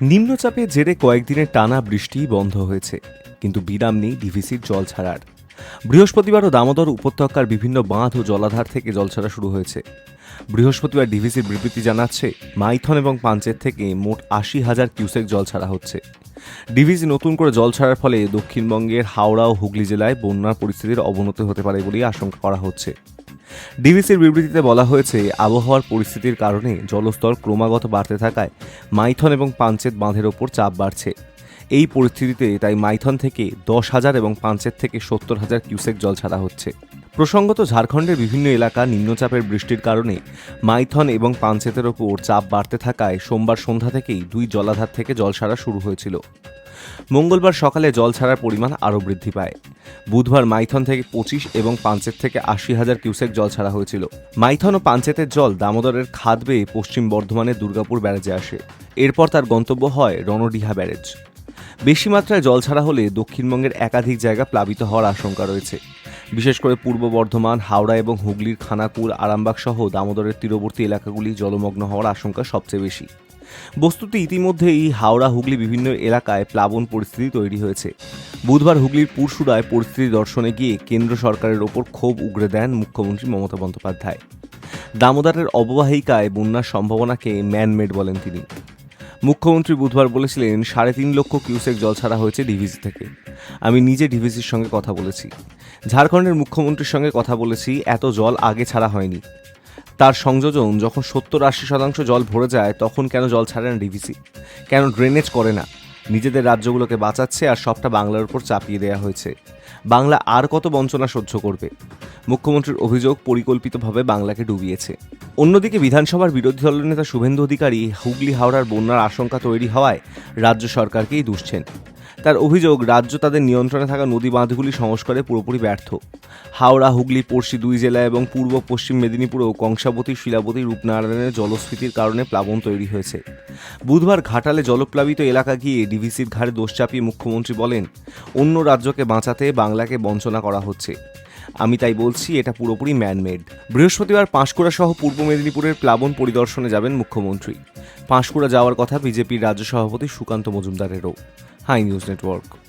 নিম্নচাপের জেরে কয়েকদিনের টানা বৃষ্টি বন্ধ হয়েছে, কিন্তু বিরাম নেই ডিভিসির জল ছাড়ার। বৃহস্পতিবারও দামোদর উপত্যকার বিভিন্ন বাঁধ ও জলাধার থেকে জল ছাড়া শুরু হয়েছে। বৃহস্পতিবার ডিভিসির বিবৃতি জানাচ্ছে, মাইথন এবং পাঞ্চের থেকে মোট আশি হাজার কিউসেক জল ছাড়া হচ্ছে। ডিভিসি নতুন করে জল ছাড়ার ফলে দক্ষিণবঙ্গের হাওড়া ও হুগলি জেলায় বন্যার পরিস্থিতির অবনতি হতে পারে বলেই আশঙ্কা করা হচ্ছে। ডিভিসির বিবৃতিতে বলা হয়েছে, আবহাওয়ার পরিস্থিতির কারণে জলস্তর ক্রমাগত বাড়তে থাকায় মাইথন এবং পাঞ্চেত বাঁধের ওপর চাপ বাড়ছে। এই পরিস্থিতিতে তাই মাইথন থেকে দশ হাজার এবং পাঞ্চেত থেকে সত্তর হাজার কিউসেক জল ছাড়া হচ্ছে। প্রসঙ্গত, ঝাড়খণ্ডের বিভিন্ন এলাকা নিম্নচাপের বৃষ্টির কারণে মাইথন এবং পাঞ্চেতের ওপর চাপ বাড়তে থাকায় সোমবার সন্ধ্যা থেকেই দুই জলাধার থেকে জল ছাড়া শুরু হয়েছিল। মঙ্গলবার সকালে জল ছাড়ার পরিমাণ আরও বৃদ্ধি পায়। বুধবার মাইথন থেকে পঁচিশ এবং পাঞ্চেত থেকে আশি হাজার কিউসেক জল ছাড়া হয়েছিল। মাইথন ও পাঞ্চেতের জল দামোদরের খাদ বেয়ে পশ্চিম বর্ধমানের দুর্গাপুর ব্যারেজে আসে। এরপর তার গন্তব্য হয় রণডিহা ব্যারেজ। বেশি মাত্রায় জল ছাড়া হলে দক্ষিণবঙ্গের একাধিক জায়গা প্লাবিত হওয়ার আশঙ্কা রয়েছে। বিশেষ করে পূর্ব বর্ধমান, হাওড়া এবং হুগলির খানাকুল, আরামবাগ সহ দামোদরের তীরবর্তী এলাকাগুলি জলমগ্ন হওয়ার আশঙ্কা সবচেয়ে বেশি। বস্তুত ইতিমধ্যেই হাওড়া হুগলি বিভিন্ন এলাকায় প্লাবন পরিস্থিতি তৈরি হয়েছে। বুধবার হুগলির পুরসুরায় পরিস্থিতি দর্শনে গিয়ে কেন্দ্র সরকারের ওপর ক্ষোভ উগরে দেন মুখ্যমন্ত্রী মমতা বন্দ্যোপাধ্যায়। দামোদরের অববাহিকায় বন্যার সম্ভাবনাকে ম্যানমেড বলেন তিনি। মুখ্যমন্ত্রী বুধবার বলেছিলেন, সাড়ে তিন লক্ষ কিউসেক জল ছাড়া হয়েছে ডিভিসি থেকে। আমি নিজে ডিভিসির সঙ্গে কথা বলেছি। ঝাড়খণ্ডের মুখ্যমন্ত্রীর সঙ্গে কথা বলেছি, এত জল আগে ছাড়া হয়নি। তার সংযোজন যখন সত্তর আশি শতাংশ জল ভরে যায়, তখন কেন জল ছাড়ে না ডিভিসি কেন ড্রেনেজ করে না? নিজেদের রাজ্যগুলোকে বাঁচাচ্ছে আর সবটা বাংলার উপর চাপিয়ে দেওয়া হয়েছে। বাংলা আর কত বঞ্চনা সহ্য করবে? মুখ্যমন্ত্রীর অভিযোগ পরিকল্পিতভাবে বাংলাকে ডুবিয়েছে। অন্যদিকে বিধানসভার বিরোধী দলনেতা শুভেন্দু অধিকারী হুগলি হাওড়ার বন্যার আশঙ্কা তৈরি হওয়ায় রাজ্য সরকারকেই দুষছেন তার অভিযোগ, রাজ্য তাদের নিয়ন্ত্রণে থাকা নদী বাঁধগুলি সংস্কারে পুরোপুরি ব্যর্থ। হাওড়া, হুগলি, পড়শি দুই জেলা এবং পূর্ব, পশ্চিম মেদিনীপুরেও কংসাবতী, শিলাবতী, রূপনারায়ণের জলস্ফীতির কারণে প্লাবন তৈরি হয়েছে। বুধবার ঘাটালে জলপ্লাবিত এলাকা গিয়ে ডিভিসির ঘাড়ে দোষ চাপিয়ে মুখ্যমন্ত্রী বলেন, অন্য রাজ্যকে বাঁচাতে বাংলাকে বঞ্চনা করা হচ্ছে। আমি তাই বলছি, এটা পুরোপুরি ম্যানমেড বৃহস্পতিবার পাঁশকুড়া সহ পূর্ব মেদিনীপুরের প্লাবন পরিদর্শনে যাবেন মুখ্যমন্ত্রী। পাঁশকুড়া যাওয়ার কথা বিজেপির রাজ্য সভাপতি সুকান্ত মজুমদারেরও। Hi News Network.